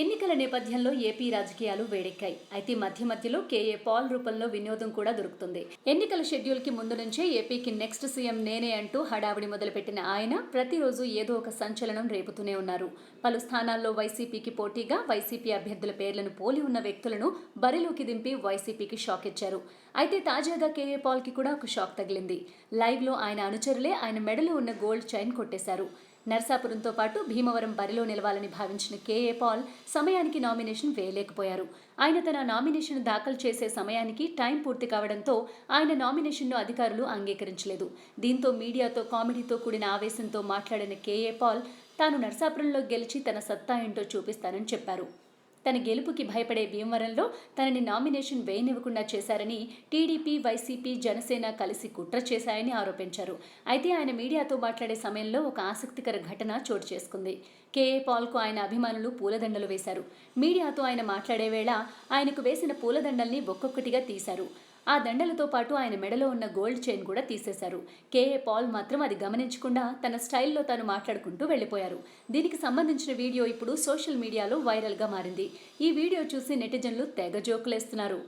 ఎన్నికల నేపథ్యంలో ఏపీ రాజకీయాలు వేడెక్కాయి. అయితే మధ్య మధ్యలో కేఏ పాల్ రూపంలో వినోదం కూడా దొరుకుతుంది. ఎన్నికల షెడ్యూల్కి ముందు నుంచే ఏపీకి నెక్స్ట్ సీఎం నేనే అంటూ హడావిడి మొదలుపెట్టిన ఆయన ప్రతిరోజు ఏదో ఒక సంచలనం రేపుతూనే ఉన్నారు. పలు స్థానాల్లో వైసీపీకి పోటీగా వైసీపీ అభ్యర్థుల పేర్లను పోలి ఉన్న వ్యక్తులను బరిలోకి దింపి వైసీపీకి షాక్ ఇచ్చారు. అయితే తాజాగా కేఏ పాల్కి కూడా ఒక షాక్ తగిలింది. లైవ్లో ఆయన అనుచరులే ఆయన మెడలో ఉన్న గోల్డ్ చైన్ కొట్టేశారు. నర్సాపురంతో పాటు భీమవరం బరిలో నిలవాలని భావించిన కేఏ పాల్ సమయానికి నామినేషన్ వేయలేకపోయారు. ఆయన తన నామినేషన్ దాఖలు చేసే సమయానికి టైం పూర్తి కావడంతో ఆయన నామినేషన్ను అధికారులు అంగీకరించలేదు. దీంతో మీడియాతో కామెడీతో కూడిన ఆవేశంతో మాట్లాడిన కేఏ పాల్ తాను నర్సాపురంలో గెలిచి తన సత్తా ఏంటో చూపిస్తానని చెప్పారు. తన గెలుపుకి భయపడే భీమవరంలో తనని నామినేషన్ వేయనివ్వకుండా చేశారని టీడీపీ వైసీపీ జనసేన కలిసి కుట్ర చేశాయని ఆరోపించారు. అయితే ఆయన మీడియాతో మాట్లాడే సమయంలో ఒక ఆసక్తికర ఘటన చోటు చేసుకుంది. కేఏ పాల్కు ఆయన అభిమానులు పూలదండలు వేశారు. మీడియాతో ఆయన మాట్లాడే వేళ ఆయనకు వేసిన పూలదండల్ని ఒక్కొక్కటిగా తీశారు. ఆ దండలతో పాటు ఆయన మెడలో ఉన్న గోల్డ్ చైన్ కూడా తీసేశారు. కేఏ పాల్ మాత్రం అది గమనించకుండా తన స్టైల్లో తాను మాట్లాడుకుంటూ వెళ్ళిపోయారు. దీనికి సంబంధించిన వీడియో ఇప్పుడు సోషల్ మీడియాలో వైరల్గా మారింది. ఈ వీడియో చూసి నెటిజన్లు తెగ జోకులేస్తున్నారు.